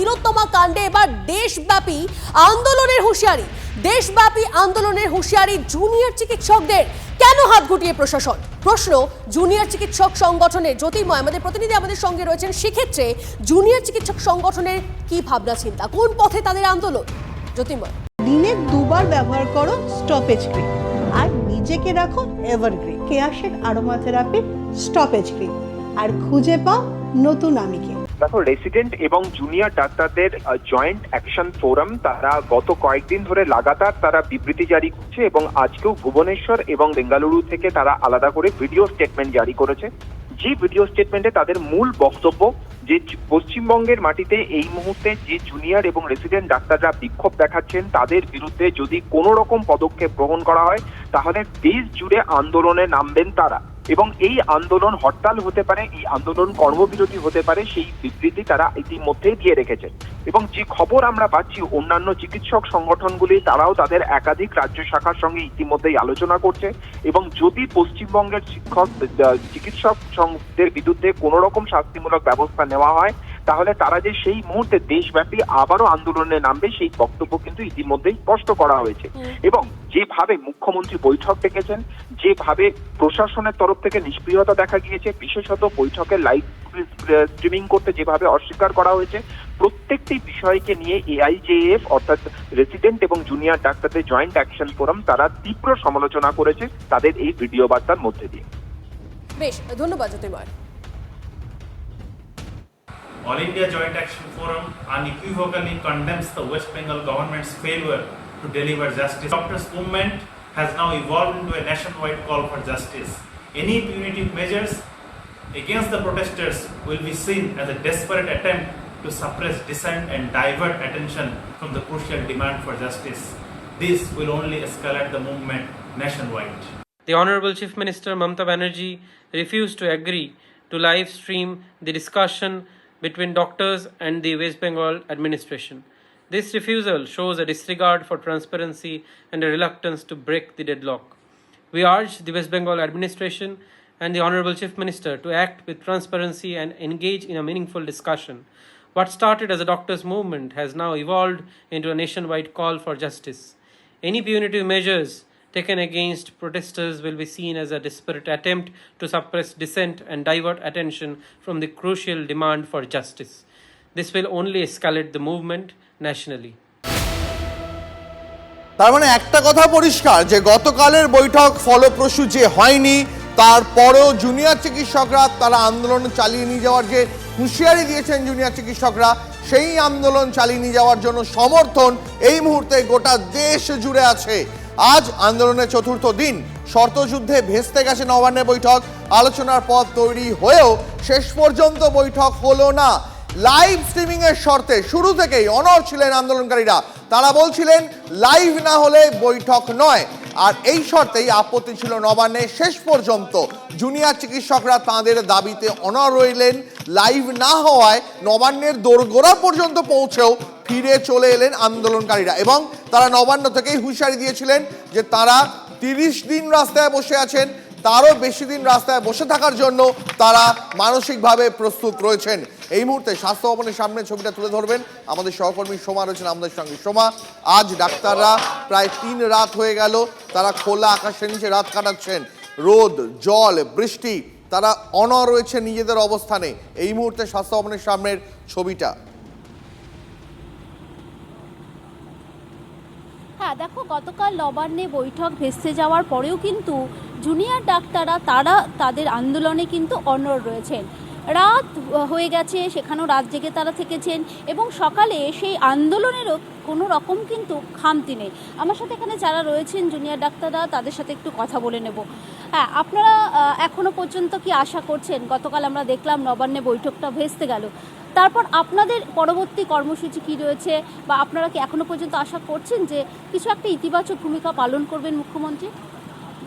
তিলোত্তমা কাণ্ডে এবার দেশব্যাপী আন্দোলনের হুঁশিয়ারি। দেশব্যাপী আন্দোলনের হুঁশিয়ারি জুনিয়র চিকিৎসকদের। কেন হাত গুটিয়ে প্রশাসন? প্রশ্ন জুনিয়র চিকিৎসক সংগঠনের জ্যোতির্ময় আমাদের প্রতিনিধি আমাদের সঙ্গে রয়েছেন। সেক্ষেত্রে জুনিয়র চিকিৎসক সংগঠনের কি ভাবনা, চিন্তা? কোন পথে তাদের আন্দোলন? জ্যোতির্ময় দিনে দুবার ব্যবহার করো স্টপেজ ক্রিম আর নিজেকে রাখো এভারগ্রিন কেয়াশেক আরোমা থেরাপি স্টপেজ ক্রিম আর খুঁজে পাও নতুন আমিকে। দেখো রেসিডেন্ট এবং জুনিয়র ডাক্তারদের জয়েন্ট অ্যাকশন ফোরাম তারা গত কয়েকদিন ধরে লাগাতার তারা বিবৃতি জারি করছে এবং আজকেও ভুবনেশ্বর এবং বেঙ্গালুরু থেকে তারা আলাদা করে ভিডিও স্টেটমেন্ট জারি করেছে। যে ভিডিও স্টেটমেন্টে তাদের মূল বক্তব্য, যে পশ্চিমবঙ্গের মাটিতে এই মুহূর্তে যে জুনিয়র এবং রেসিডেন্ট ডাক্তাররা বিক্ষোভ দেখাচ্ছেন, তাদের বিরুদ্ধে যদি কোনো রকম পদক্ষেপ গ্রহণ করা হয়, তাহলে দেশ জুড়ে আন্দোলনে নামবেন তারা। এবং এই আন্দোলন হরতাল হতে পারে, এই আন্দোলন কর্মবিরতি হতে পারে, সেই বিবৃতি তারা ইতিমধ্যেই দিয়ে রেখেছেন। এবং যে খবর আমরা পাচ্ছি, অন্যান্য চিকিৎসক সংগঠনগুলি, তারাও তাদের একাধিক রাজ্য শাখার সঙ্গে ইতিমধ্যেই আলোচনা করছে। এবং যদি পশ্চিমবঙ্গের শিক্ষক চিকিৎসকদের বিরুদ্ধে কোনো রকম শাস্তিমূলক ব্যবস্থা নেওয়া হয় তাহলে তারা যে সেই মুহূর্তে দেশব্যাপী আবারও আন্দোলনে নামবে সেই বক্তব্য কিন্তু ইতিমধ্যেই স্পষ্ট করা হয়েছে। এবং যেভাবে মুখ্যমন্ত্রী বৈঠক ডেকেছেন যেভাবে প্রশাসনের তরফ থেকে নিষ্ক্রিয়তা দেখা গিয়েছে বিশেষত বৈঠকের লাইভ স্ট্রিমিং করতে যেভাবে অস্বীকার করা হয়েছে প্রত্যেকটি বিষয়কে নিয়ে এআইজেএফ অর্থাৎ রেসিডেন্ট এবং জুনিয়র ডাক্তারদের জয়েন্ট অ্যাকশন ফোরাম তারা তীব্র সমালোচনা করেছে তাদের এই ভিডিও বার্তার মধ্যে দিয়ে। বেশ ধন্যবাদ জ্যোতির্ময়। All India Joint Action Forum unequivocally condemns the West Bengal government's failure to deliver justice. Doctors' movement has now evolved into a nationwide call for justice. Any punitive measures against the protesters will be seen as a desperate attempt to suppress dissent and divert attention from the crucial demand for justice. This will only escalate the movement nationwide. The Honorable Chief Minister Mamata Banerjee refused to agree to live stream the discussion between doctors and the West Bengal administration. This refusal shows a disregard for transparency and a reluctance to break the deadlock. We urge the West Bengal administration and the Honorable Chief Minister to act with transparency and engage in a meaningful discussion. What started as a doctors' movement has now evolved into a nationwide call for justice. Any punitive measures taken against protesters will be seen as a desperate attempt to suppress dissent and divert attention from the crucial demand for justice. This will only escalate the movement nationally. তার মানে একটা কথা পরিষ্কার যে গতকালের বৈঠক ফলপ্রসূ যে হয়নি তারপরেও জুনিয়র চিকিৎসকরা তারা আন্দোলন চালিয়ে নিয়ে যাওয়ার যে হুঁশিয়ারি দিয়েছেন জুনিয়র চিকিৎসকরা সেই আন্দোলন চালিয়ে নিয়ে যাওয়ার জন্য সমর্থন এই মুহূর্তে গোটা দেশ জুড়ে আছে আজ আন্দোলনের চতুর্থ দিন। শর্তযুদ্ধে ভেস্তে গেছে নবান্নে বৈঠক। আলোচনার পথ তৈরি হয়েও শেষ পর্যন্ত বৈঠক হলো না। লাইভ স্ট্রিমিং এর শর্তে শুরু থেকেই অনর ছিলেন আন্দোলনকারীরা। তারা বলছিলেন, লাইভ না হলে বৈঠক নয়। আর এই শর্তেই আপত্তি ছিল নবান্নে শেষ পর্যন্ত। জুনিয়র চিকিৎসকরা তাঁদের দাবিতে অনর রইলেন। লাইভ না হওয়ায় নবান্নের দোরগোড়া পর্যন্ত পৌঁছেও ফিরে চলে এলেন আন্দোলনকারীরা এবং তারা নবান্ন থেকেই হুঁশিয়ারি দিয়েছিলেন যে তারা তিরিশ দিন রাস্তায় বসে আছেন। তারও বেশি দিন রাস্তায় বসে থাকার জন্য তারা মানসিকভাবে প্রস্তুত রয়েছেন। এই মুহূর্তে স্বাস্থ্য ভবনের সামনে ছবিটা তুলে ধরবেন। আমাদের সহকর্মী সোমা রয়েছেন, আমাদের সঙ্গে। সোমা, আজ ডাক্তাররা প্রায় তিন রাত হয়ে গেল, তারা খোলা আকাশের নিচে রাত কাটাচ্ছেন। রোদ, জল, বৃষ্টি, তারা অন রয়েছে নিজেদের অবস্থানে। এই মুহূর্তে স্বাস্থ্য ভবনের সামনের ছবিটা। হ্যাঁ দেখো, গতকাল নবান্নে বৈঠক ভেস্তে যাওয়ার পরেও কিন্তু জুনিয়র ডাক্তাররা তারা তাদের আন্দোলনে কিন্তু অনর রয়েছেন। রাত হয়ে গেছে সেখানেও রাত জেগে তারা থেকেছেন এবং সকালে সেই আন্দোলনেরও কোনো রকম কিন্তু খামতি নেই। আমার সাথে এখানে যারা রয়েছেন জুনিয়র ডাক্তাররা তাদের সাথে একটু কথা বলে নেব। হ্যাঁ আপনারা আহ, এখনও পর্যন্ত কি আশা করছেন? গতকাল আমরা দেখলাম নবান্নে বৈঠকটা ভেস্তে গেল। তারপর আপনাদের পরবর্তী কর্মসূচি কি রয়েছে? বা আপনারা কি এখনও পর্যন্ত আশা করছেন যে কিছু একটা ইতিবাচক ভূমিকা পালন করবেন মুখ্যমন্ত্রী?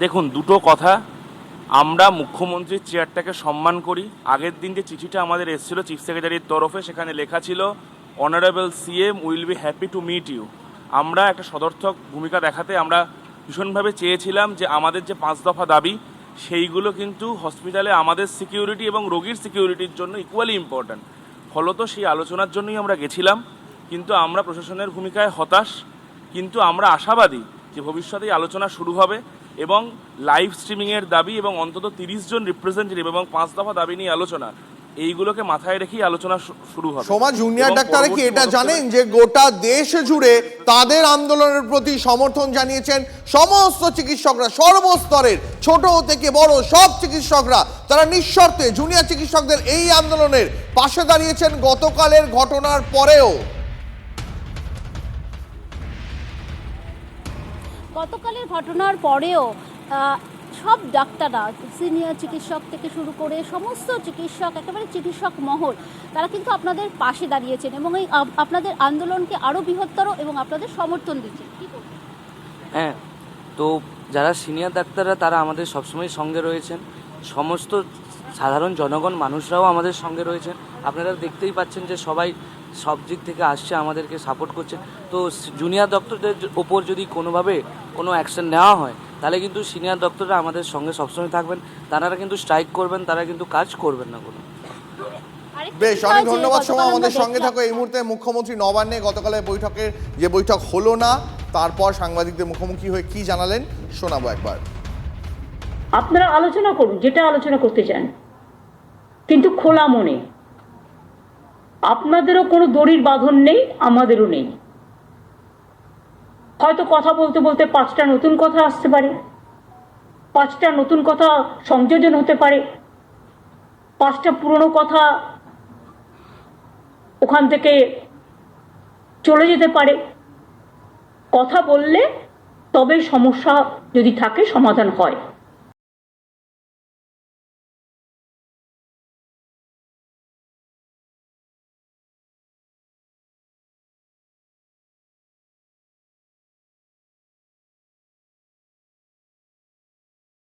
দেখুন, দুটো কথা। আমরা মুখ্যমন্ত্রীর চেয়ারটাকে সম্মান করি। আগের দিন যে চিঠিটা আমাদের এসেছিল চিফ সেক্রেটারির তরফে, সেখানে লেখা ছিল honourable CM will be happy to meet you আমরা একটা সদর্থক ভূমিকা দেখাতে আমরা ভীষণভাবে চেয়েছিলাম যে আমাদের যে পাঁচ দফা দাবি, সেইগুলো কিন্তু হসপিটালে আমাদের সিকিউরিটি এবং রোগীর সিকিউরিটির জন্য ইকুয়ালি ইম্পর্ট্যান্ট ফলত সেই আলোচনার জন্যই আমরা গেছিলাম। কিন্তু আমরা প্রশাসনের ভূমিকায় হতাশ। কিন্তু আমরা আশাবাদী যে ভবিষ্যতে আলোচনা শুরু হবে। এবং লাইভ স্ট্রিমিংয়ের দাবি এবং অন্তত তিরিশ জন রিপ্রেজেন্টেটিভ এবং পাঁচ দফা দাবি নিয়ে আলোচনা এইগুলোকে মাথায় রেখেই আলোচনা শুরু হবে। সমাজ জুনিয়র ডাক্তারে কি এটা জানেন যে গোটা দেশ জুড়ে তাদের আন্দোলনের প্রতি সমর্থন জানিয়েছেন সমস্ত চিকিৎসকরা সর্বস্তরের ছোট থেকে বড় সব চিকিৎসকরা। তারা নিঃশর্তে জুনিয়র চিকিৎসকদের এই আন্দোলনের পাশে দাঁড়িয়েছেন গতকালের ঘটনার পরেও। গতকালের ঘটনার পরেও সব ডাক্তাররা, সিনিয়র চিকিৎসক থেকে শুরু করে সমস্ত চিকিৎসক, একেবারে চিকিৎসক মহল, তারা কিন্তু আপনাদের পাশে দাঁড়িয়েছেন এবং এই আপ- আপনাদের আন্দোলনকে আরও বৃহত্তর এবং আপনাদের সমর্থন দিচ্ছেন? হ্যাঁ তো যারা সিনিয়র ডাক্তাররা, তারা আমাদের সবসময় সঙ্গে রয়েছেন। সমস্ত সাধারণ জনগণ, মানুষরাও আমাদের সঙ্গে রয়েছেন। আপনারা দেখতেই পাচ্ছেন যে সবাই সব দিক থেকে আসছে আমাদেরকে সাপোর্ট করছে। তো জুনিয়র ডক্টরদের ওপর যদি কোনোভাবে কোনো অ্যাকশন নেওয়া হয় তাহলে কিন্তু সিনিয়র ডক্টররা আমাদের সঙ্গে সবসময় থাকবেন। তারা কিন্তু স্ট্রাইক করবেন তারা কিন্তু কাজ করবেন না কোনো। বেশ অনেক ধন্যবাদ সময় আমাদের সঙ্গে থাকো। এই মুহূর্তে মুখ্যমন্ত্রী নবান্নে গতকালের বৈঠকের যে বৈঠক হলো না তারপর সাংবাদিকদের মুখোমুখি হয়ে কি জানালেন শোনাবো একবার। আপনারা আলোচনা করুন যেটা আলোচনা করতে চান। কিন্তু খোলা মনে। আপনাদেরও কোনো দড়ির বাঁধন নেই, আমাদেরও নেই। হয়তো কথা বলতে বলতে পাঁচটা নতুন কথা আসতে পারে, পাঁচটা নতুন কথা সংযোজন হতে পারে, পাঁচটা পুরনো কথা ওখান থেকে চলে যেতে পারে। কথা বললে তবেই সমস্যা যদি থাকে, সমাধান হয়।